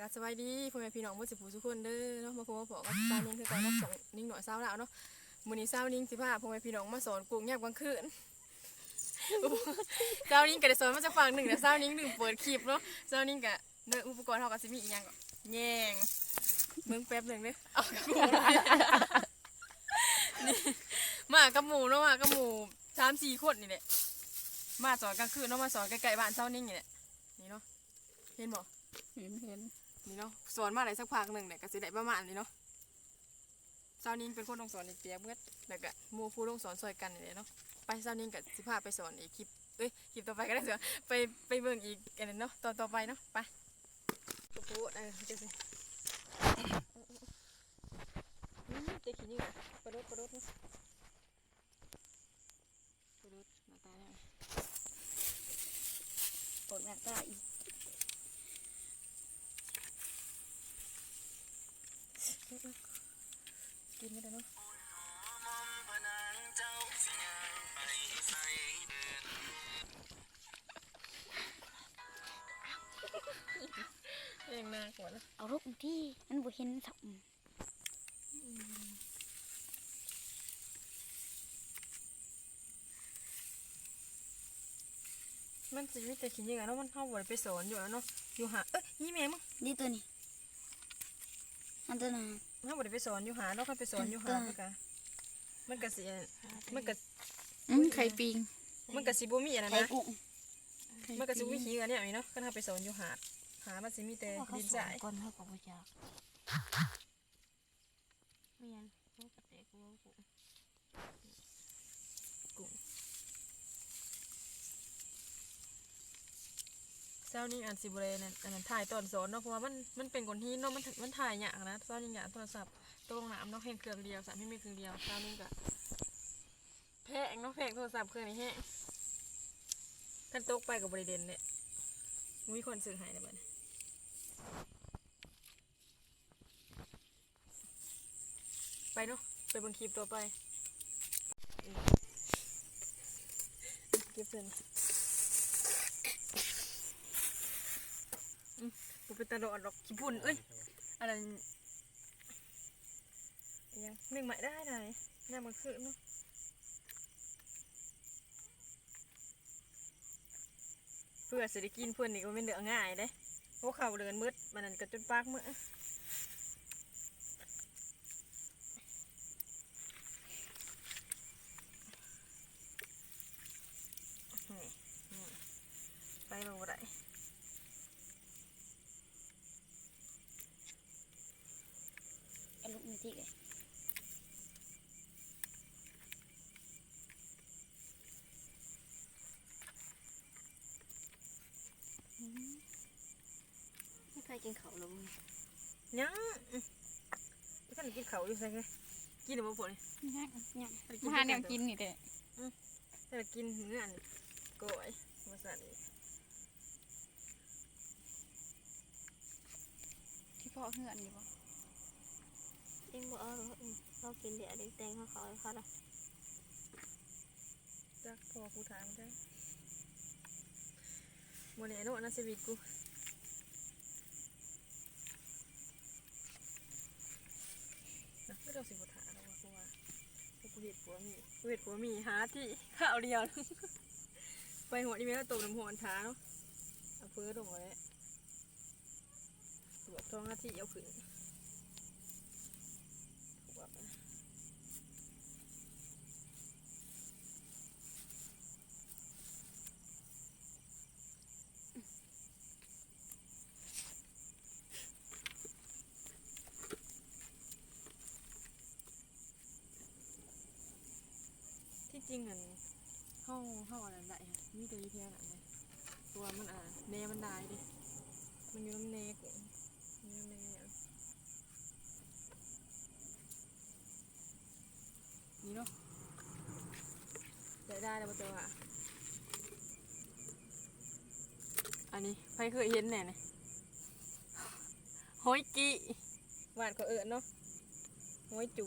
กาสวัสดีพ่อแม่พี่น้องผู้สิผู้ทุกคนเด้อเนาะมาพบกับผมกับสานิ่งคือก่าเนาะสองนิ่งหน่อยสาแล้วเนาะมื้อนี้สานิ่งสิพาพ่อแม่พี่น้องมาสอนปลูกหญ้ากลางคืนสานิ่งก็ได้สอนมาจากฝั่งหนึ่งแต่สานิ่งลืมเปิดคลิปเนาะสานิ่งก็เด้ออุปกรณ์เฮาก็สิมีอีหยังก็แยงเบิ่งแป๊บหนึงเด้อเอากับหมูนี่มากับหมูเนาะมากับหมูสามสี่คนนี่แหละมาสอนกลางคืนเนาะมาสอนใกล้ๆบ้านสานิ่งนี่แหละนี่เนาะเห็นบ่เห็นเห็น นี่เนาะสอนมาได้สักพักหนึ่งเนี่ยก็สิได้ประมาณนี้เนาะเจ้านิ่งเป็นคนลงสอนอีกเปียกเมื่อแล้วก็หมูครูลงสอนซอยกันนี่แหละเนาะไปเจ้านิ่งกับสิพาไปสอนอีกคลิปเอ้ยคลิปต่อไปก็ได้เสือไปไปเบิ่งอีกอันนั้นเนาะตอนต่อไปเนาะไปโอ้โหเออเดี๋ยวสิอืมเจ๊ขี้เหงื่อประดดประดดเนาะประดดหน้าตาเนี่ยปดหน้าตาอีก กินไม่ได้เนาะเองน่ากลัวนะเอาลูกที่มันบ่เห็นสับมันจะมีแต่ขี้เหงื่อเนาะมันเข้าบ่ได้ไปสอนอยู่แล้วเนาะอยู่หาเอ้ยนี่แม่มึงนี่ตัวนี้อันตัวนั้น เข้าบ่ได้ไปสอนอยู่หาเนาะเข้าไปสอนอยู่หามันก็มันก็สิมันก็อืมไข่ปิงมันก็สิบ่มีอันนั้นไข่นะกุ้งมันก็สิมีขี้เหงื่อเนี่ยเนาะคันเข้าไปสอนอยู่หาดหามันสิมีแต่ดินทรายก่อนเขาก็บ่จักไม่ยันเขากระเตะกูกูกุ้ง เจ้านี่อันสิบเรนั่นอันนั้นถ่ายตอนสอนเนาะเพราะว่ามันมันเป็นคนที่เนาะมันมันถ่ายยากนะเจ้านี่ยากโทรศัพท์ตรงน้ำเนาะเห็นเครื่องเดียวสามไม่มีเครื่องเดียวเจ้านี่ก็แพงเนาะแพงโทรศัพท์เครื่องนี้แห้งท่านตกไปกับบริเดนเนี่ยมีคนซื้อให้ในบ้านไปเนาะไปเบนคลิปตัวไปเก็บเงินอืมกู เป็นตาโดดดอกขี้ปุ่นเอ้ยอะไรยังหนึ่งใหม่ได้ไหนย่างมันคือเนาะเพื่อสิได้กินเพื่อนนี่ก็ไม่เหลือง่ายเด้พวกเขาเดินมืดมันนั่นก็จนปากมือ เอาลูกนี่ที่เลยไม่เคยกินเขาวเลยมึงยังอืมท่านกินเขาวอยู่ใช่ไหมกินหรือเปล่าพวกนี้ยังยังท่นมาหาแนวกินนี่แหละท่านกินเนื้อนี่ก้อยมาสั่นอีกที่พ่อเฮือนนี่บ่เองบอกเออ เขากินเดี๋ยวเด็กแตงเขาเขาเขาละจักพอกูถามใช่โมเนโนนะชีวิตกูนะไม่ต้องสิบถามหรอกว่ากูว่ากูเห็ดผัวมีกูเห็ดผัวมีหาที่ข้าวเดียว ไปหัวนี่แม่ก็ตกน้ำหัวท้าเนาะเอาเพื่อลงไว้ตรวจท้องหน้าที่เอาขึ้น จริงอันเข้าเข้าอะไรได้ฮะมีแต่วิธีอะไรเลยตัวมันอะเนมันได้ดิมันอยู่น้ำเนกน้ำเนเนี่ยนี่เนาะได้ได้แล้วตัวอะอันนี้ใครเคยเห็นแน่เนี่ยหอยกีหวานก็เอิญเนาะหอยจู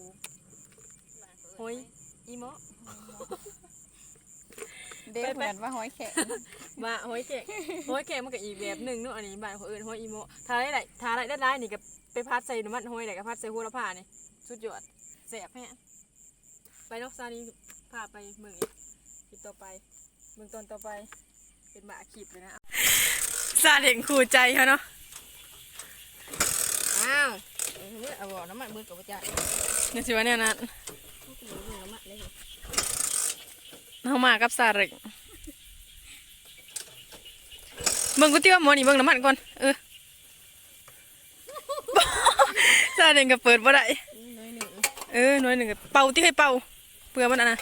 หอยอีโม เด็กเหมือนว่าหอยแข็งบ้าห้อยแขกห้อยแขกมันก็อีกแบบหนึ่งเนาะอันนี้บ้านเขาเอิ้นห้อยอีโมทาได้หลายทาได้ได้นี่ก็ไปพัดใส่น้ำมันห้อยไหนก็พัดใส่หัวละผ้านี่สุดยอดแสบแฮะไปเนาะซานี้พาไปเมืองอีกคลิปต่อไปเมืองตอนต่อไป เป็นหมาขีบเลยนะซาเด็กคู่ใจเขาเนาะอ้าวเอาบ่น้ำมันเบิดกับจ้านี่สิว่าเนี่ยนั้นน้ำมันเลย เขามากับซาเด็กเบิ่งกูเตี้ยวมอนี่เบิ่งน้ำมันก่อน เออซาเด็กก็เปิดบ่ได้เออหน่อยหนึ่งก็เป่าที่ให้เป่าเพื่อมันอะนะ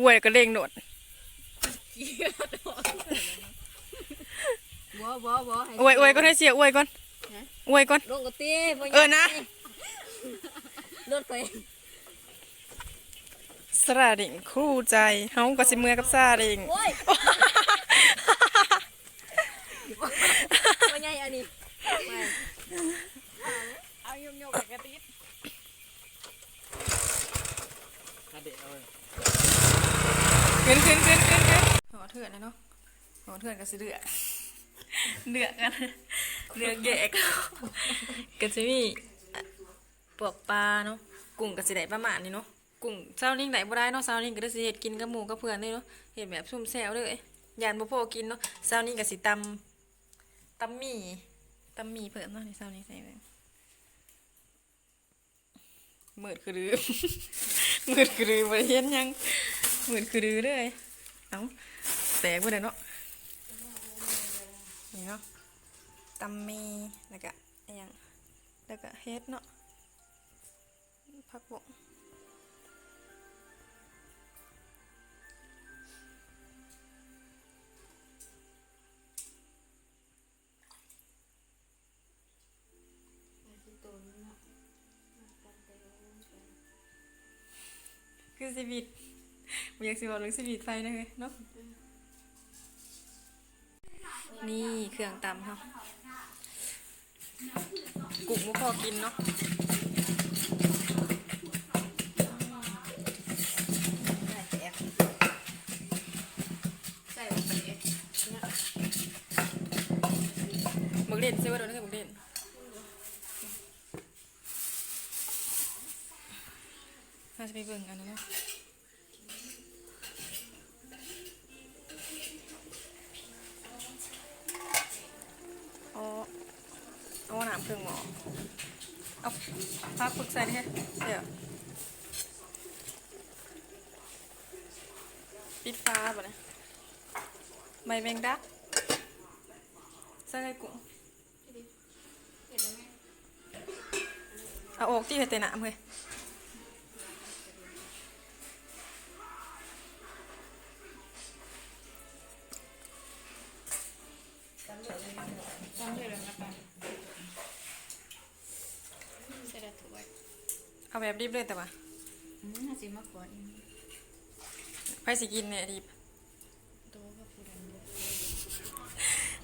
อวยก็เร่งโดดบ่บ่บ่อวยอวยก่อนให้เสียอวยก่อนอวยก่อนลงกตีเออนะรถไป สระดิ่งคู่ใจเฮาก็สิเมื่อกับซาดิ่งโอ้ยว่าไงอันนี้เอายมยมกระติดขึ้นขึ้นขึ้นขึ้นขึ้นหอเถื่อนนะเนาะหอเถื่อนก็สิเดือดเดือดกันเดือดแยกก็จะมีปลวกปลาเนาะกุ้งก็สิได้ประมาณนี้เนาะ กุ้งเช้านี้ไหนบ่ได้เนาะเช้านี้ก็ได้สิเฮ็ดกินกับหมูกับเพื่อนเลยเนาะเห็นแบบซุ่มแซวเลยยานบ่พอกินเนาะเช้านี้ก็สิตำตำหมี่ตำหมี่เพิ่นเนาะในเช้านี้ใส่ไปมืดคือรือมืดคือรือบ่ได้เห็นหยังมืดคือรือเลยเอ้าแตกบ่ได้เนาะนี่เนาะตำมีแล้วก็อย่างแล้วก็เฮ็ดเนาะผักบง ชีวิตบ่อยากสิบอกเรื่องชีวิตไปนะเว้ยเนาะนี่เครื่องตำเฮากุ้งบ่พอกินเนาะใส่ลงไปเองบักเด่นซื้อไว้โดนคือบักเด่นาจะไปเบิ่งกันนะเนาะเอาเอาหนามเครื่องหมอเอาพักฝึกใส่ดิฮะเดี๋ยวปิดฟ้าบ่เนี่ยใบแมงดักใส่ไก่กุ้งเอาออกที่เตะหนามเลยเอาแบบรีบเลยแต่ว่าอืมน่าสิมาขออีกไปสิกินเนี่ยรีบ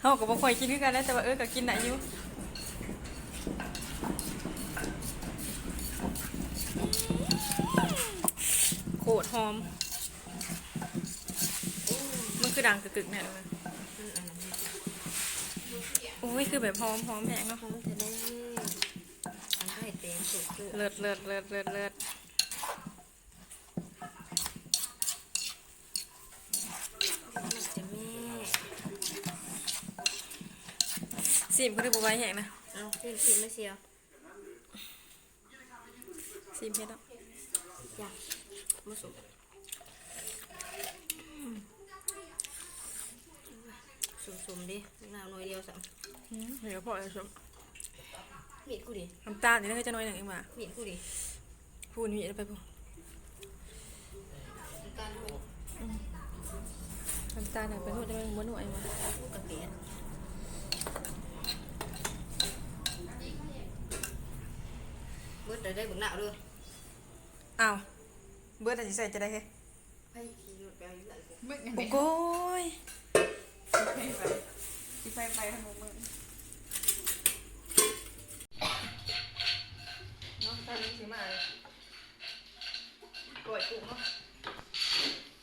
เขาก็บ่ค่อยกินคือกันนะแต่ว่าเออก็กินได้อยู่โคตรหอมมันคือดังกึกๆเนี่ยเลยโอ้ยคือแบบหอมหอมแพงเนาะทำจะได้ทำให้เต็มสุดเลยเลิศเลิศเลิศเลิศเลิศจะแม่สิมก็ได้บ่ไหว้แหงนะเอาขึ้นขึ้นไม่เชียวสิมเพชรเนาะจ้ะมาสุกสุ่มๆดินาวหน่อยเดียวสั่งอืมเดี๋ยวพอจะชม มีดกูดิน้ำตาลนี่น่าจะน้อยหนึ่งเองมามีดกูดิพูดมีอะไรไปพูดการหูน้ำตาลเนี่ยไปนวดได้ไหมม้วนหน่วยมาลูกกระเปียนเบิดได้ได้เบึงหนาวด้วยอ้าวเบิร์ดอะไรใส่จะได้แค่ไปขี่รถไปเอาอยู่หลังกู มึกอันโอ้นี้โก้ยสิไปไปทางมึงน้อง ปล่อยกุ้งเนาะ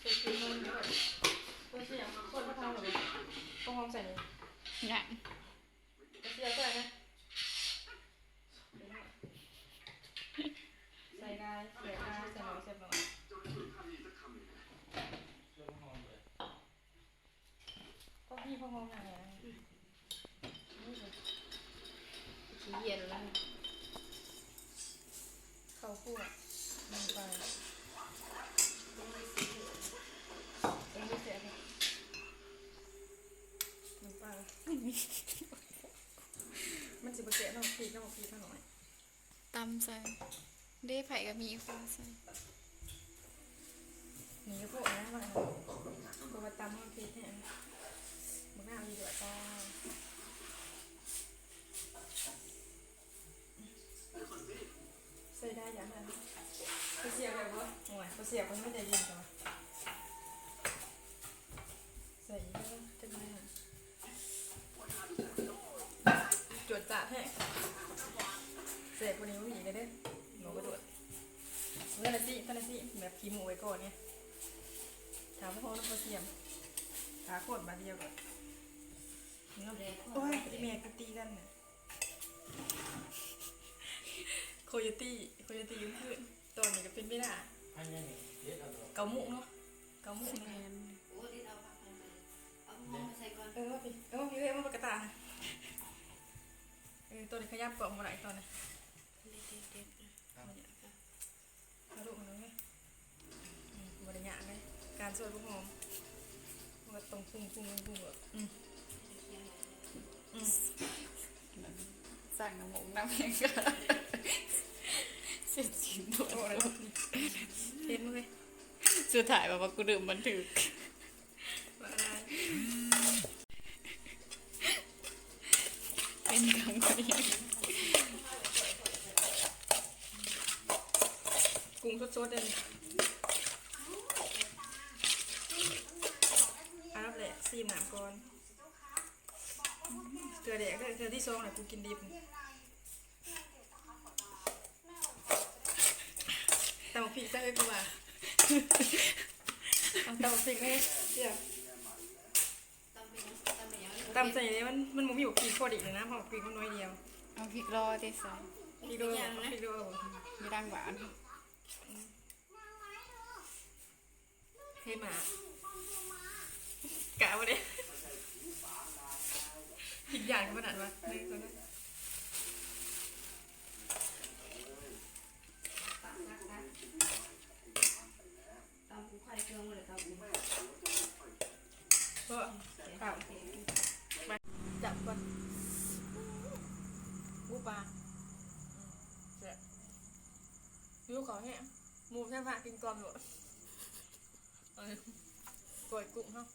ไปกินมันด้วยไปเสียงคนมาทำแบบต้องห้องใส่นี่เนี่ยไปเสียงใส่นะใส่ได้เสียได้ใส่หน่อยใส่หน่อยก็พี่พ่อห้องอะไรนะนี่เลยขี้เย็นแล้วเข้าคู่อะ สิบเกะน้องพีน้องพีเท่าหน่อยตำใส่เด้ไผ่กับมีฟ้าใส่หนีพวกนะมาตัวมาตำน้องพีเนี่ยมึงหน้ามีเดือดจ้าใส่ได้อย่างนั้นเขาเสียบแบบว่าโอ้ยเขาเสียบมันไม่ได้ยินกันใส่เยอะจังเลยอะจวดจัดให้เสร็จวันนี้ไม่มีกันเด้อหนูกระโดดเมื่อนาที ตอนนาทีแบบขี้หมูไว้ก่อนไงถามว่าเขาต้องเสียมขาโคตรมาเดียวก่อนเนาะโอ้ยอีเมียกูตีกันน่ะโคโยตี้โคโยตี้ยืนขึ้นตอนนี้ก็เป็นไม่ได้เกาหมุเนาะเกาหมุเนาะเออว่าพี่เออว่าพี่เรียกว่าปกตาเออตัวนี้ขยับเกาะมาไหนตอนนี้มาดูมันเลยอืมบริญญาเลยการสวยพวกหอมว่าตรงพุ่งพุ่งพุ่งแบบอืมอืมสั่งน้ำหมูน้ำแข็งก็เสร็จสิ้นตัวโอ้แล้วเห็นไหมสุดท้ายแบบว่ากูดื่มบันทึกว่าอะไรเป็นครั้งแรก กุ้ง สดๆเลยอันนั้นแหละซีมหนามก่อนเกลือแดกเกลือที่ซองน่ะกูกินดิบตำผิดจะให้กูมาเอาตำผิดให้เดี๋ยวตำใส่เลยมันมันมูมีอยู่ปีกพอดีเลยนะเพราะปีกมันน้อยเดียวเอาพริกรอที่ใส่ปีกดูปีกดูมีดังหวาน เฮ้หมากะวะเนี่ยอีกอย่างขนาดวะนี่ตัวนั้นก็ข้าวมาจับก่อนบูปลาเสร็จ ยูขอแห้งหมูแค่ผ่ากินก่อนหมดเอยกุ้งเนาะ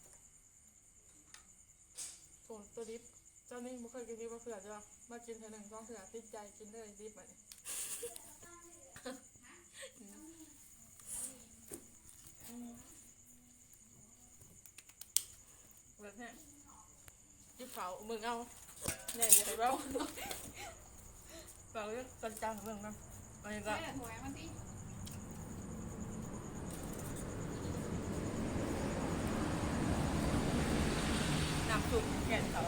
โอ้ตัวดิบเจ้านี่ม่เคยกินดิบมาเผื่อจ้ะมากินเท่าหนึ่งสองเผื่อติดใจกินเลยดิบอะนี่อืมแบบนี้ยจิ๊บเผามึงเอาเนี่ยอย่าไปเบ้าเบาเรื่องกันจังของมึงน อันนี้ก็แม่ถวยมาสิน้ำซุปแกงเขา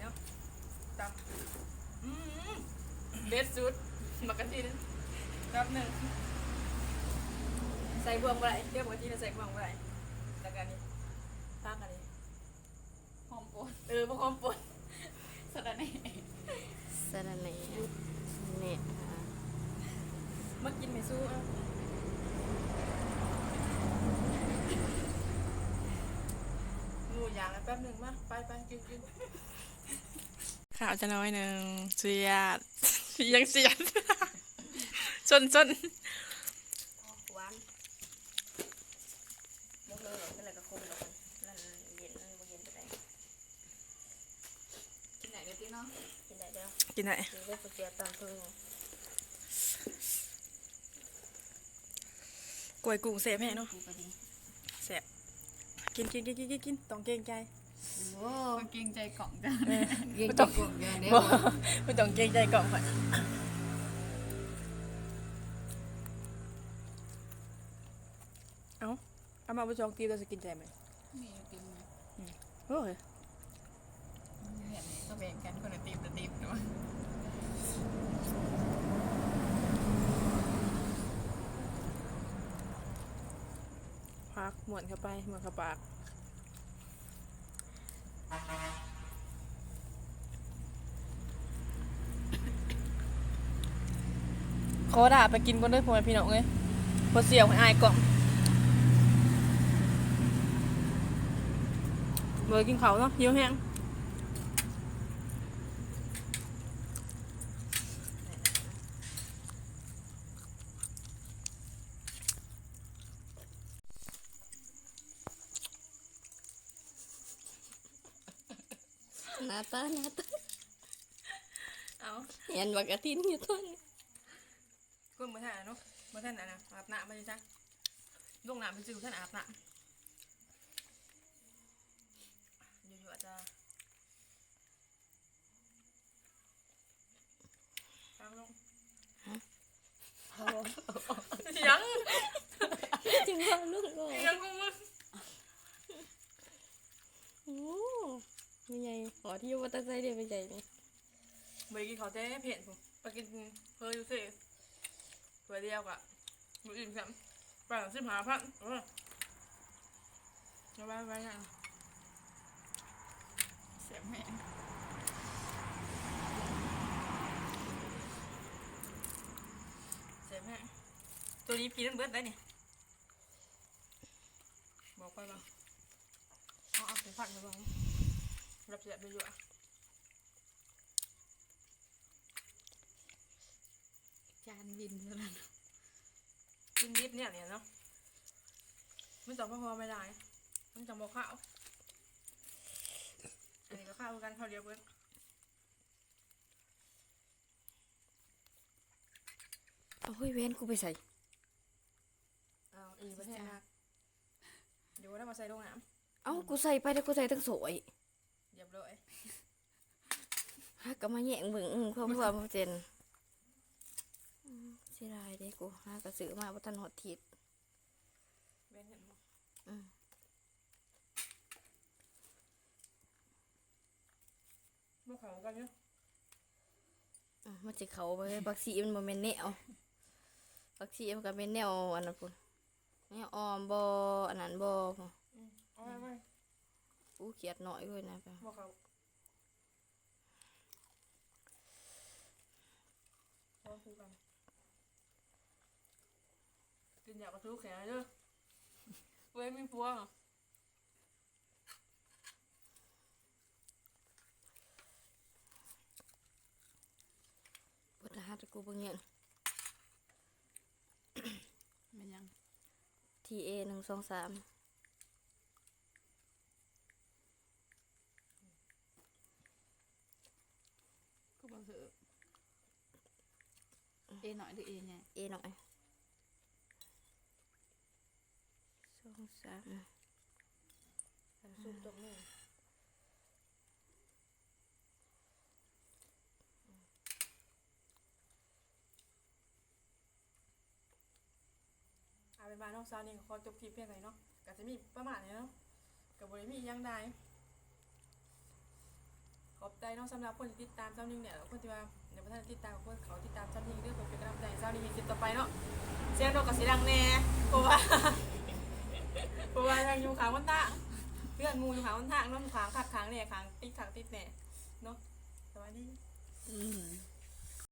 เนาะตับอืมเด็ดสุดมากระทินแป๊บหนึ่ง ใส่บวงไปเรียกปกติเราใส่บวงไปแล้วกันนี่ตั้งอันนี้หอมโอนเออพวกความปวดสะระแหน่ สระแหน่เน็ตค่ะมากินไม่สู้อะหมูย่างแล้วแป๊บหนึ่งมาไปไปกินกินข่าวจะน้อยหนึ่งเสียดยังเสียดจนจน หวานมุกเลยเป็นอะไรก็คงแล้วมันเย็นมันบ่เย็นไปไหน กินไหนกันที่เนาะ กินได้เด้อ กินไหนกินได้ก๋วยเตี๋ยวตามพึ่งกล้วยกุ้งเสพแม่เนาะกูก็ดีเสพกินกินกินกินกินกินต้องเกรงใจโอ้คนเกรงใจกล่องจ้ะยิงตกกลุ่มอย่างเดียวบ่ไม่ต้องเกรงใจก่อนก่อนเอาเอามาไปจองตีเราจะกินใจไหมมีกินไหมโอ้ย เนี่ยก็แบ่งกันคนละติบละติบเนาะพักหมวนเข้าไปหมวนเข้าปากขอด่าไปกินก่อนเด้วยพ่อแม่พี่น้องเลยพอเสียวให้อายก่อนเบอกินเขาเนาะหิวแห้ง ตาหน้าตาเอาเห็นบักกะทินอยู่ต้นก้นมาท่านเนาะมาท่านอะนะอาบน้ำมาจ้ะลงน้ำไปจืดท่านอาบน้ำอยู่ๆอาจจะฟังลง เอา ยัง จึงว่าลูกโลก ยังกูมึง โอ้ไม่ใหญ่ขอ ที่ว่าตาใจเดียวไม่ใหญ่นี่ไปกินข้าวเต้เผ็ดผมไปกินเพออยู่สิตัวเดียวกะมืออื่นครับไปหลังสิบหาพันเออเอาไปไปยังเสียงแม่เสียแม่ตัวนี้กินน้ำเบิดได้เนี่ยบอกไปบ้างเอาเอาไปผักไปบ้าง รับเสียไปอยู่อะจานวินแล้วนะกินดิบเนี่ยเนี่ยเนาะมันจะพอไม่ได้ มันจะบอกข้าวอันนี้ก็ข้าวอนกันข้าวเดียวเบิดเอาเฮ้ยเว้นกูไปใส่เอาอีกประเทศนักเดี๋ยวได้มาใส่ลงน้ำเอ้ากูใส่ไปแล้วกูใส่ทั้งสวย เรียบร้อยฮักก็มาแย่งเบิ่งอืมเพิ่มความเจนอืมเสียดายเด้กูฮักก็ซื้อมาบ่ทันฮอดทิศเว้นเห็นบ่อืมบ่เขากันเนาะอืมมันสิเข้าไปบักซีมันบ่แม่นแนวบักซีมันก็เป็นแนวอันนั้นพุ่นแนวออมบ่อันนั้นบ่พุ่นอืมเอาไปไป กูเขียดน้อยเว้ยนะไปบ่เขาพอคู่กันกินอยากกระทุกแขนเด้อเว้ยมีพวงอะเปิดรหัสให้กูเบิ่งเนี่ยมันยัง TA หนึ่งสองสาม กูบอกเถอะ เอหน่อยหรือเอไงเอหน่อยสองสามซุปตกนี่เอาเป็นมาน้องซาวนี่ก็ขอจบคลิปเพียงเท่านี้เนาะก็จะมีประมาณนี้เนาะกับบริมีหยังใด ขอบใจน้องสำหรับคนที่ติดตามเจ้านิ่งเนี่ยแล้วคนที่ว่าเดี๋ยวพระท่านติดตามคนเขาติดตามเจ้านิ่งเรื่องผมเป็นกำลังใจเจ้านิ่งมีคลิปต่อไปเนาะเสียงนกกับเสียงดังแน่เพราะว่าเพราะว่าทางอยู่ขางวันตาเพื่อนมูอยู่ขางวันทางน้องขางขัดขางเนี่ยขางติดขางติดเนี่ยเนาะสวัสดีอืม